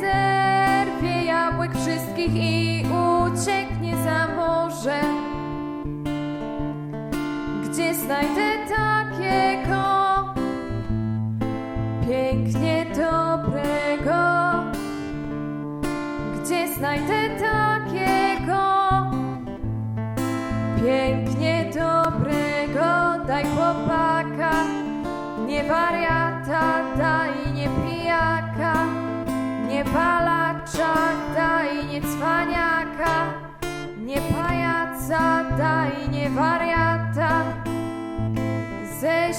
zerwie jabłek wszystkich i ucieknie za morze. Gdzie znajdę takiego pięknie dobrego? Gdzie znajdę takiego pięknie dobrego? Daj chłopaka, nie wariata, Nie pajaca daj, nie wariata, ze